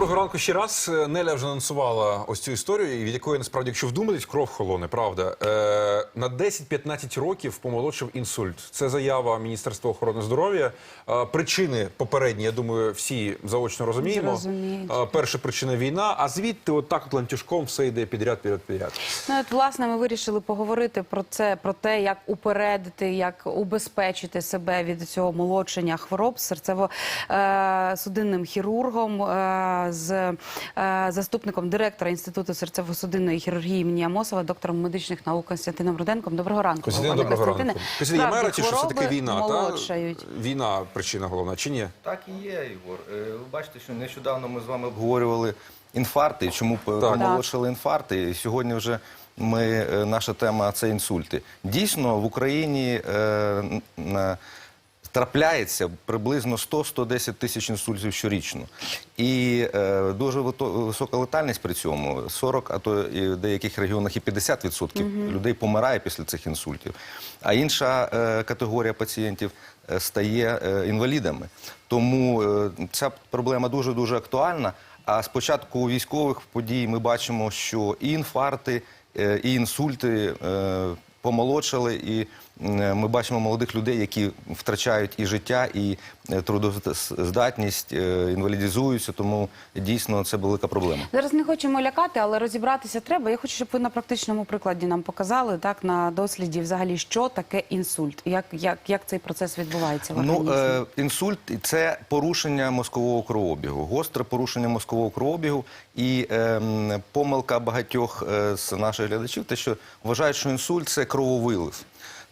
Доброго ранку ще раз. Е, Неля вже анонсувала ось цю історію, від якої насправді, якщо вдуматись, кров холоне, правда. Е, на 10-15 років помолодшив інсульт. Це заява Міністерства охорони здоров'я. Е, причини попередні, я думаю, всі заочно розуміємо. Е, перша причина війна, а звідти отак от ланцюжком все йде підряд, підряд, підряд. Ну, от, власне, ми вирішили поговорити про це, про те, як упередити, як убезпечити себе від цього молодшення хвороб серцево-судинним хірургом, е, з е, заступником директора Інституту серцево-судинної хірургії імені Амосова, доктором медичних наук Константином Руденком. Доброго ранку. Костянтин, пане доброго ранку. Костянтин, я маю що все таки війна, молодшають. та? Війна причина головна, чи ні? Так і є, Ігор. Е, Ви бачите, що нещодавно ми з вами обговорювали інфаркти, чому помолодшили інфаркти. І сьогодні вже ми, е, наша тема це інсульти. Дійсно, в Україні е, на- трапляється приблизно 100-110 тисяч інсультів щорічно. І е, дуже висока летальність при цьому 40, а то і в деяких регіонах і 50% людей помирає після цих інсультів. А інша е, категорія пацієнтів е, стає е, інвалідами. Тому е, ця проблема дуже дуже актуальна. А з початку військових подій ми бачимо, що і інфаркти, е, і інсульти е, помолодшали, і ми бачимо молодих людей, які втрачають і життя, і е, трудоздатність, е, інвалідизуються. Тому дійсно це велика проблема. Зараз не хочемо лякати, але розібратися треба. Я хочу, щоб ви на практичному прикладі нам показали так на досліді, взагалі, що таке інсульт, як, як, як цей процес відбувається в організмі. Ну, е, інсульт це порушення мозкового кровообігу, гостре порушення мозкового кровообігу. І е, помилка багатьох е, з наших глядачів, те, що вважають, що інсульт це крововилив.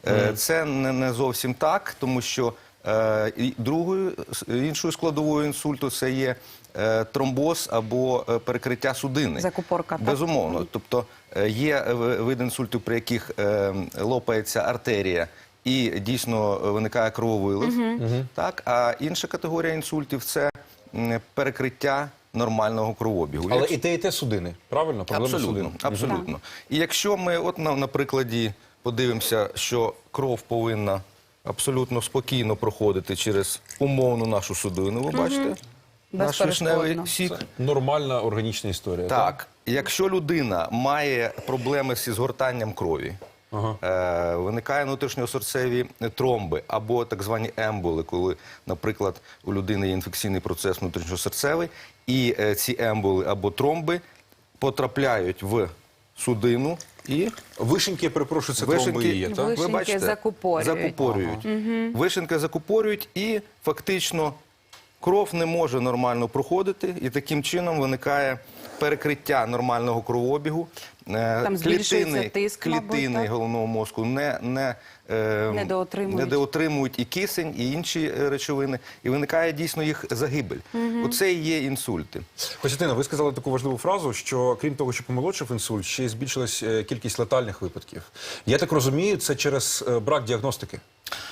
Е, Це не, не зовсім так, тому що е, другою іншою складовою інсульту це є е, тромбоз або е, перекриття судини. Закупорка, так? Безумовно. Тобто е, є е, ви- види інсульту, при яких е, лопається артерія. І дійсно е, виникає крововилив. Так, а інша категорія інсультів це перекриття нормального кровообігу. Але Якщо- і те, і те судини, правильно? Проблема Абсолютно, судин. абсолютно. І якщо ми, от на, на прикладі, подивимося, що кров повинна абсолютно спокійно проходити через умовну нашу судину, ви бачите? Наш вишневий Безперешкодно. сік. Нормальна органічна історія. Так, якщо людина має проблеми зі згортанням крові, е, виникає внутрішньосерцеві тромби або так звані емболи, коли, наприклад, у людини є інфекційний процес внутрішньосерцевий, і е, ці емболи або тромби потрапляють в судину і Вишеньки, я перепрошую, це тромби і є, так? Вишеньки закупорюють. закупорюють. Вишеньки закупорюють і фактично кров не може нормально проходити, і таким чином виникає перекриття нормального кровообігу. Е, Там клітини, тиск, клітини так? головного мозку не, не, е, Недоотримують. недоотримують і кисень, і інші е, речовини, і виникає дійсно їх загибель. Оце і є інсульти. Костянтина, ви сказали таку важливу фразу, що крім того, що помолодшив інсульт, ще й збільшилась е, кількість летальних випадків. Я так розумію, це через брак діагностики,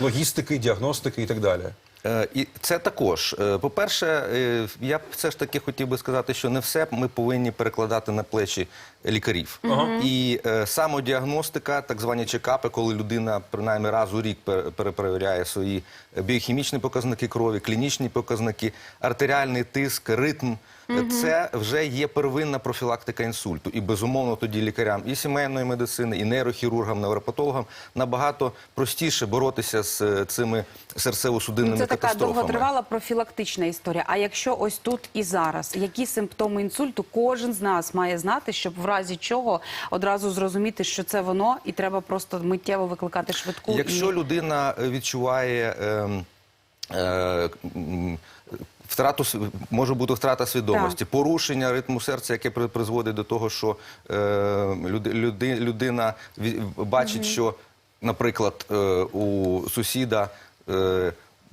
логістики, діагностики і так далі. Е, І це також. Е, По-перше, е, я б все ж таки хотів би сказати, що не все ми повинні перекладати на плечі лікарів. І е, самодіагностика, так звані чекапи, коли людина принаймні раз у рік перепровіряє свої біохімічні показники крові, клінічні показники, артеріальний тиск, ритм. Це вже є первинна профілактика інсульту. І безумовно тоді лікарям і сімейної медицини, і нейрохірургам, невропатологам набагато простіше боротися з е, цими серцево-судинними Це така довготривала профілактична історія. А якщо ось тут і зараз, які симптоми інсульту кожен з нас має знати, щоб в разі чого одразу зрозуміти, що це воно, і треба просто миттєво викликати швидку. Якщо і... людина е, відчуває е, втрату може бути втрата свідомості, порушення ритму серця, яке призводить до того, що е, люди, люди, людина бачить, бачить, що, наприклад, е, у сусіда. Е,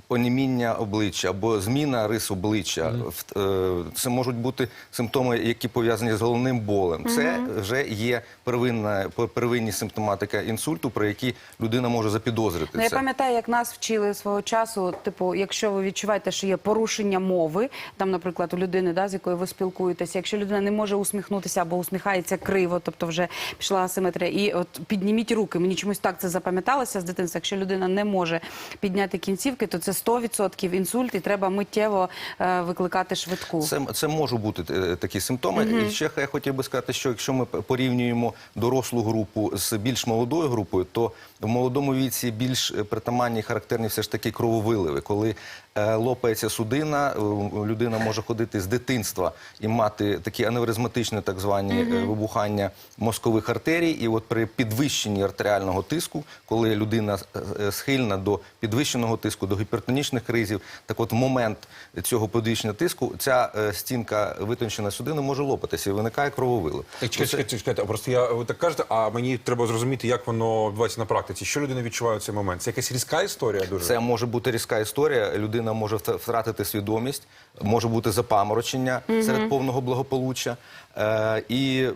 оніміння обличчя або зміна рис обличчя. В- е, Це можуть бути симптоми, які пов'язані з головним болем. Це вже є первинна пер- первинні симптоматика інсульту, про які людина може запідозрити Ну, я пам'ятаю, як нас вчили свого часу. Типу, якщо ви відчуваєте, що є порушення мови, там, наприклад, у людини, да, з якою ви спілкуєтеся, якщо людина не може усміхнутися або усміхається криво, тобто вже пішла асиметрія, і от підніміть руки. Мені чомусь так це запам'яталося з дитинства. Якщо людина не може підняти кінцівки, то це 100% інсульт, і треба миттєво е, викликати швидку. Це, це можуть бути е, такі симптоми. І ще я хотів би сказати, що якщо ми порівнюємо дорослу групу з більш молодою групою, то в молодому віці більш е, притаманні характерні все ж таки крововиливи, коли лопається судина, е, людина може ходити з дитинства і мати такі аневризматичні так звані е, вибухання мозкових артерій. І от при підвищенні артеріального тиску, коли людина е, е, схильна до підвищеного тиску, до гіпертонічних кризів, так от в момент цього підвищення тиску ця е, стінка витонченої судини може лопатися і виникає крововилив. Так, Чекайте, чекайте, чекайте, просто я ви так кажете, а мені треба зрозуміти, як воно відбувається на практиці. Що людина відчуває в цей момент? Це якась різка історія дуже. Це може бути різка історія. Людина може вт- втратити свідомість, може бути запаморочення серед повного благополуччя. Е, і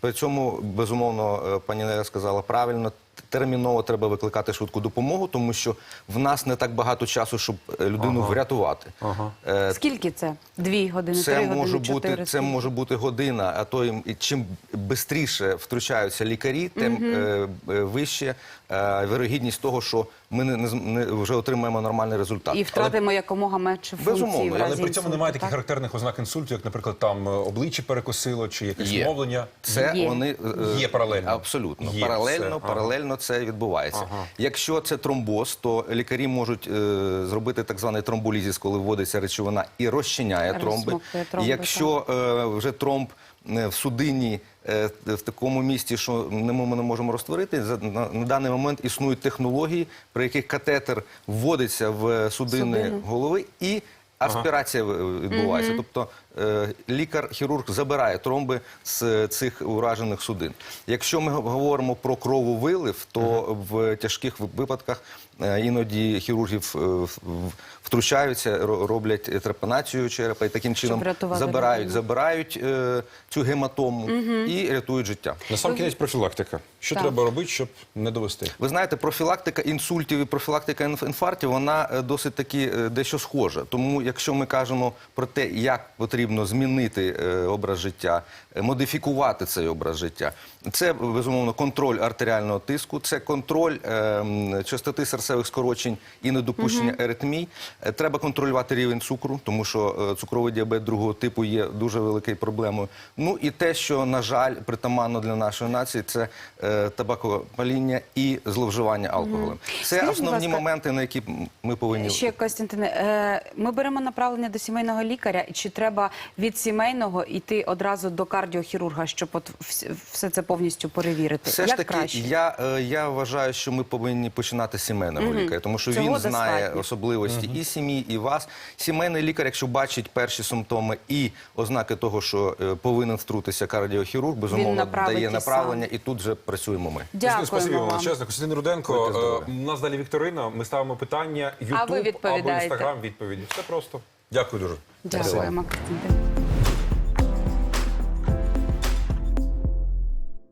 при, цьому, безумовно, е, пані Неля сказала правильно. Терміново треба викликати швидку допомогу, тому що в нас не так багато часу, щоб е, людину врятувати. Ага. Е, Скільки це? Дві години, це три може години, бути чотири? це може бути година, а то і чим швидше втручаються лікарі, тим е, вище е, вирогідність того, що ми не, не, з- не вже отримаємо нормальний результат. І втратимо якомога менше функцій. Безумовно, в але при цьому інсульту, немає таких так? характерних ознак інсульту, як, наприклад, там е, обличчя перекосило чи якесь Є. мовлення. Це Є. вони е, Є паралельно. Абсолютно Є паралельно, це, ага. паралельно це відбувається. Ага. Якщо це тромбоз, то лікарі можуть е, зробити так званий тромболізіс, коли вводиться речовина і розчиняє тромби. Розсмоктує тромби, Якщо е, вже тромб е, в судині е, в такому місці, що не ми не можемо розтворити, за- на, на даний момент існують технології, при яких катетер вводиться в судини Судину. голови і аспірація відбувається. Тобто лікар-хірург забирає тромби з цих уражених судин. Якщо ми говоримо про крововилив, то в тяжких випадках е, іноді хірургів е, втручаються, роблять трепанацію черепа і таким чином забирають, забирають е, цю гематому і рятують життя. На сам кінець профілактика. Що Так. треба робити, щоб не довести? Ви знаєте, профілактика інсультів і профілактика інфарктів, вона е, досить таки е, дещо схожа. Тому, якщо ми кажемо про те, як потрібно змінити е, образ життя, е, модифікувати цей образ життя, це безумовно контроль артеріального тиску, це контроль е, частоти серцевих скорочень і недопущення аритмій. Е, Треба контролювати рівень цукру, тому що цукровий діабет другого типу є дуже великою проблемою. Ну і те, що на жаль притаманно для нашої нації, це табакопаління і зловживання алкоголем. Це Скажіть, основні ласка, моменти, на які ми повинні Ще Костянтине, ми беремо направлення до сімейного лікаря, чи треба від сімейного йти одразу до кардіохірурга, щоб от все це повністю перевірити? Все Як ж таки, краще? я, е, я вважаю, що ми повинні починати з сімейного лікаря, тому що Цього він знає достатньо. особливості і сім'ї, і вас. Сімейний лікар, якщо бачить перші симптоми і ознаки того, що е, повинен втрутися кардіохірург, безумовно дає направлення, і тут вже працюємо ми. Дякуємо Спасибі вам величезне. Костянтин Руденко. Е, У нас далі Вікторина. Ми ставимо питання. А ви Ютуб або. Інстаграм відповіді. Все просто. Дякую дуже. Дякуємо, Костянтин.